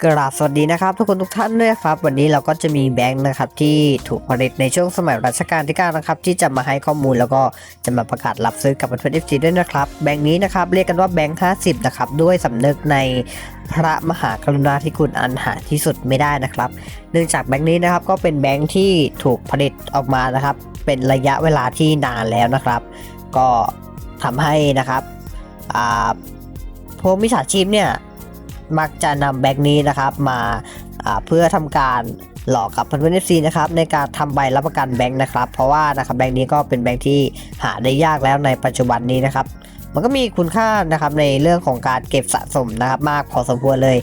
กราบสวัสดีนะครับทุกคนทุกท่านด้วยครับ วันนี้เราก็จะมีแบงค์นะครับที่ถูกผลิตในช่วงสมัยรัชกาลที่9นะครับที่จะมาให้ข้อมูลแล้วก็จะมาประกาศรับซื้อกับเพื่อนๆ FC ด้วยนะครับแบงค์นี้นะครับเรียกกันว่าแบงค์50นะครับด้วยสำนึกในพระมหากรุณาธิคุณอันหาที่สุดไม่ได้นะครับ เนื่องจากแบงค์นี้นะครับก็เป็นแบงค์ที่ถูกผลิตออกมานะครับ เป็นระยะเวลาที่นานแล้วนะครับ ก็ทำให้นะครับพวกมิจฉาชีพเนี่ย มักจะนำแบงค์นี้นะครับมาเพื่อทำการหลอกกับเพื่อนๆ FC นะครับในการทำใบรับประกันแบงค์นะครับ เพราะว่านะครับแบงค์นี้ก็เป็นแบงค์ที่หาได้ยากแล้วในปัจจุบันนี้นะครับ มันก็มีคุณค่านะครับในเรื่องของการเก็บสะสมนะครับ มากพอสมควรเลย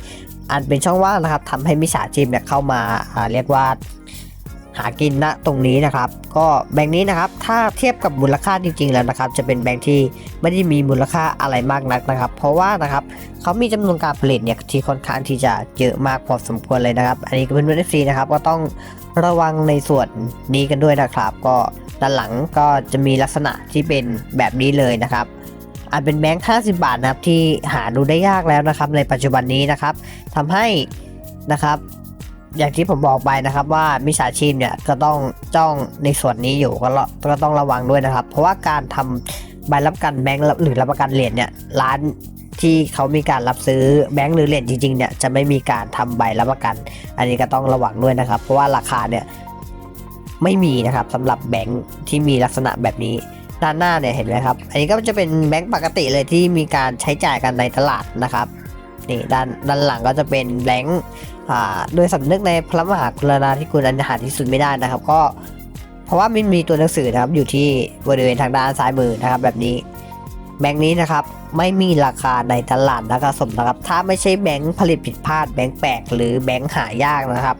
อันเป็นช่องว่างนะครับทำให้มิจฉาชีพเนี่ยเข้ามาอ่าเรียกว่า หากินณตรงนี้นะครับ ก็แบงค์นี้นะครับ ถ้าเทียบกับมูลค่าจริง ๆ แล้วนะครับ จะเป็นแบงค์ที่ไม่ได้มีมูลค่าอะไรมากนักนะครับ เพราะว่านะครับเขามีจำนวนการผลิตเนี่ยที่ค่อนข้างที่จะเยอะมากพอสมควรเลยนะครับ อันนี้ก็เป็นเพื่อนฟรีนะครับก็ต้องระวังในส่วนนี้กันด้วยนะครับ ก็ด้านหลังก็จะมีลักษณะที่เป็นแบบนี้เลยนะครับอันเป็นแบงค์50 บาทนะครับที่หาดูได้ยากแล้วนะครับ ในปัจจุบันนี้นะครับทำให้นะครับ อย่างที่ผมบอกไปนะครับว่ามิจฉาชีพเนี่ยก็ต้องจ้องในส่วนนี้อยู่ก็ก็ต้องระวังด้วยนะครับ เพราะว่าการทำใบรับประกันแบงค์หรือรับประกันเหรียญเนี่ยร้านที่เขามีการรับซื้อแบงค์หรือเหรียญจริงๆเนี่ยจะไม่มีการทำใบรับประกัน อันนี้ก็ต้องระวังด้วยนะครับ เพราะว่าราคาเนี่ยไม่มีนะครับสำหรับแบงค์ที่มีลักษณะแบบนี้ด้านหน้าเนี่ยเห็นไหมครับ อันนี้ก็จะเป็นแบงค์ปกติเลยที่มีการใช้จ่ายกันในตลาดนะครับ นี่ด้านด้านหลังก็จะเป็นแบงค์อ่าโดยสำนึกในพระมหากรุณาธิคุณอันหาที่สุดไม่ได้นะครับ ก็เพราะว่ามันมีตัวหนังสือนะครับอยู่ที่บริเวณทางด้านซ้ายมือนะครับแบบนี้แบงค์นี้นะครับไม่มีราคาในตลาดนะครับสมนะครับ ถ้าไม่ใช่แบงค์ผลิตผิดพลาดแบงค์แปลกหรือแบงค์หายากนะครับ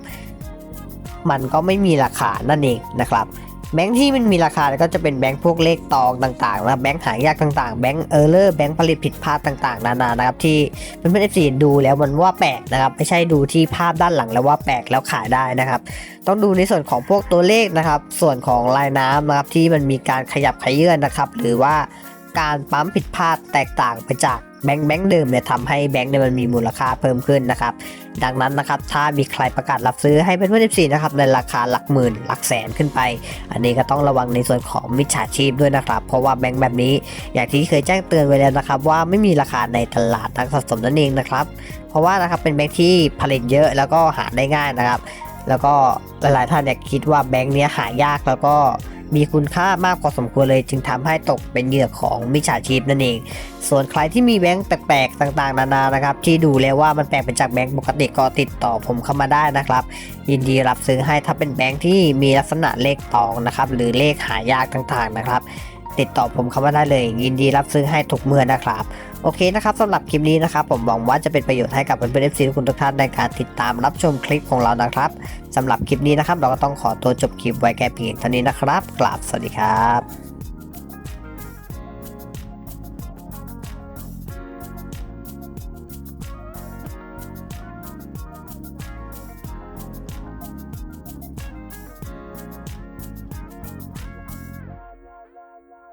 มันก็ไม่มีราคานั่นเองนะครับแบงค์ที่มันมีราคาก็จะเป็นแบงค์พวกเลขตองต่างๆนะแบงค์หายากต่างๆ แบงค์เออร์เลอร์แบงค์ผลิตผิดพลาดต่างๆ นานานะครับที่เพื่อนๆเอฟซีดูแล้วมันว่าแปลกนะครับไม่ใช่ดูที่ภาพด้านหลังแล้วว่าแปลกแล้วขายได้นะครับ ต้องดูในส่วนของพวกตัวเลขนะครับ ส่วนของลายน้ำนะครับที่มันมีการขยับขยื่นนะครับ หรือว่า การปั๊มผิดพลาดแตกต่างไปจากแบงค์แบงค์เดิมเนี่ยทำให้แบงค์เนี่ยมันมีมูลค่าเพิ่มขึ้นนะครับ ดังนั้นนะครับถ้ามีใครประกาศรับซื้อให้เพื่อนๆ14นะครับในราคาหลักหมื่นหลักแสนขึ้นไป อันนี้ก็ต้องระวังในส่วนของมิจฉาชีพด้วยนะครับ เพราะว่าแบงค์แบบนี้ อย่างที่เคยแจ้งเตือนไว้แล้วนะครับ ว่าไม่มีราคาในตลาดนักสะสมนั่นเองนะครับ เพราะว่านะครับเป็นแบงค์ที่ผลิตเยอะแล้วก็หาได้ง่ายนะครับ แล้วก็หลายๆท่านเนี่ยคิดว่าแบงค์เนี้ยหายากแล้วก็ มีคุณค่ามากพอสมควรเลย จึงทำให้ตกเป็นเหยื่อของมิจฉาชีพนั่นเอง ส่วนใครที่มีแบงค์แปลกๆต่างๆ นานานะครับ ที่ดูแล้วว่ามันแปลกไปจากแบงค์ปกติก็ติดต่อผมเข้ามาได้นะครับ ยินดีรับซื้อให้ถ้าเป็นแบงค์ที่มีลักษณะเลขตองนะครับหรือเลขหายากต่างๆนะครับ ติดต่อผมเข้ามาได้เลย ยินดีรับซื้อให้ทุกเมื่อนะครับ โอเคนะครับสำหรับคลิปนี้นะครับ ผมหวังว่าจะเป็นประโยชน์ให้กับเพื่อนๆเอฟซีทุกคนทุกท่านในการติดตามรับชมคลิปของเรานะครับสำหรับคลิปนี้นะครับ เราก็ต้องขอตัวจบคลิปไว้แค่เพียงเท่านี้นะครับกราบสวัสดีครับ